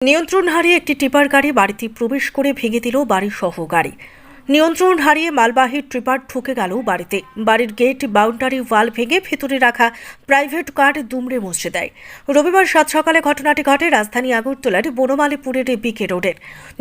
নিয়ন্ত্রণ হারিয়ে একটি টিপার গাড়ি বাড়িতে প্রবেশ করে ভেঙে দিল বাড়িসহ গাড়ি। নিয়ন্ত্রণ হারিয়ে মালবাহী ট্রিপার ঠুকে গেল বাড়িতে। বাড়ির গেট, বাউন্ডারি, ওয়াল ভেঙে ভেতরে রাখা প্রাইভেট কার দুমড়ে মুছে দেয়। রবিবার সাত সকালে ঘটনাটি ঘটে রাজধানী আগরতলার বনমালীপুরের বিকে রোডের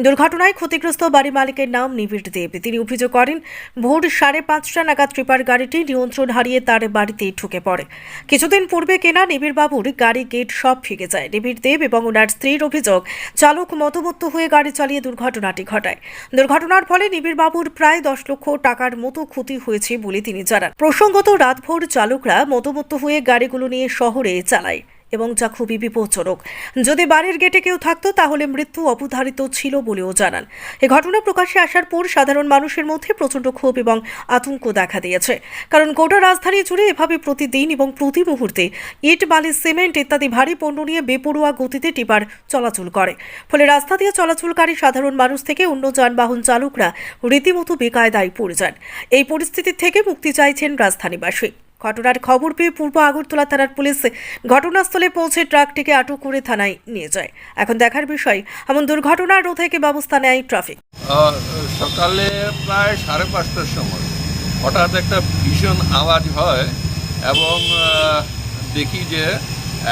দুর্ঘটনায় ক্ষতিগ্রস্ত বাড়ি মালিকের নাম নিবিড় দেব। তিনি অভিযোগ করেন, ভোর সাড়ে পাঁচটা নাগাদ ট্রিপার গাড়িটি নিয়ন্ত্রণ হারিয়ে তার বাড়িতে ঠুকে পড়ে। কিছুদিন পূর্বে কেনা নিবিড় বাবুর গাড়ি গেট সব ভেঙে যায়। নিবিড় দেব এবং ওনার স্ত্রীর অভিযোগ, চালক মতমত্ত হয়ে গাড়ি চালিয়ে দুর্ঘটনাটি ঘটায়। দুর্ঘটনার ফলে নিবিড় বাবুর প্রায় দশ লক্ষ টাকার মতো ক্ষতি হয়েছে বলে তিনি জানান। প্রসঙ্গত রাতভর চালকরা মতমত্ত হয়ে গাড়িগুলো নিয়ে শহরে চালায়। এবং যা খুবই বিপজ্জনক। যদি বাড়ির গেটে কেউ থাকতো, তাহলে মৃত্যু অবধারিত ছিল বলেও জানান। এ ঘটনা প্রকাশ্যে আসার পর সাধারণ মানুষের মধ্যে প্রচণ্ড ক্ষোভ এবং আতঙ্ক দেখা দিয়েছে। কারণ গোটা রাজধানী জুড়ে এভাবে প্রতিদিন এবং প্রতি মুহূর্তে ইট, বালি, সিমেন্ট ইত্যাদি ভারী পণ্য নিয়ে বেপরোয়া গতিতে টিপার চলাচল করে। ফলে রাস্তা দিয়ে চলাচলকারী সাধারণ মানুষ থেকে অন্য যানবাহন চালকরা রীতিমতো বেকায়দায় পড়ে যান। এই পরিস্থিতি থেকে মুক্তি চাইছেন রাজধানীবাসী। ঘটনার খবর পেয়ে পূর্ব আগরতলা থানার পুলিশ ঘটনাস্থলে পৌঁছে ট্রাকটিকে আটক করে থানায় নিয়ে যায়। এখন দেখার বিষয়, এমন দুর্ঘটনা রোধে কি ব্যবস্থা নেয় ট্রাফিক? সকালে প্রায় সাড়ে পাঁচটার সময় হঠাৎ একটা ভীষণ আওয়াজ হয় এবং দেখি যে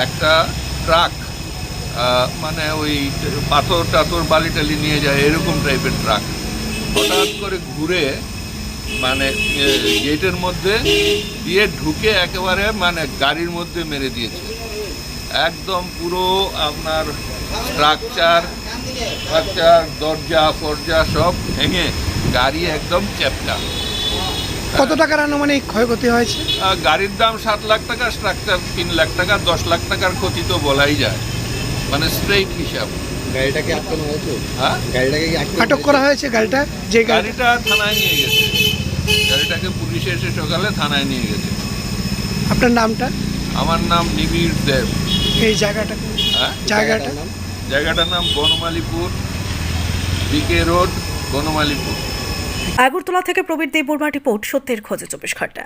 একটা ট্রাক মানে ওই পাথর টাথর বালি টালি নিয়ে যায়, এরকম টাইপের ট্রাক। হঠাৎ করে ঘুরে মানে গেটের মধ্যে দিয়ে ঢুকে একেবারে মানে গাড়ির মধ্যে মেরে দিয়েছে। একদম পুরো আপনার স্ট্রাকচার স্ট্রাকচার দরজা ফরজা সব ভেঙে গাড়ি একদম চ্যাপটা। কত টাকার আনুমানিক ক্ষয়ক্ষতি হয়েছে? গাড়ির দাম সাত লাখ টাকা স্ট্রাকচার তিন লাখ টাকা দশ লাখ টাকার ক্ষতি তো বলাই যায়। মানে স্ট্রেইট হিসাব। গাড়িটাকে আটকানো হয়েছে? হ্যাঁ? গাড়িটাকে আটক করা হয়েছে? গাড়িটা? যে গাড়িটা থানায় নিয়ে গেছে। এসে সকালে থানায় নিয়ে গেছে। আপনার নামটা? আমার নাম নিবিড় দেব। এই জায়গাটা? হ্যাঁ? জায়গাটা? নাম? জায়গাটার নাম বনমালীপুর বিকে রোড বনমালীপুর। আগরতলা থেকে প্রবীর দেব বর্মা রিপোর্ট সত্যের খোঁজে চব্বিশ ঘণ্টা।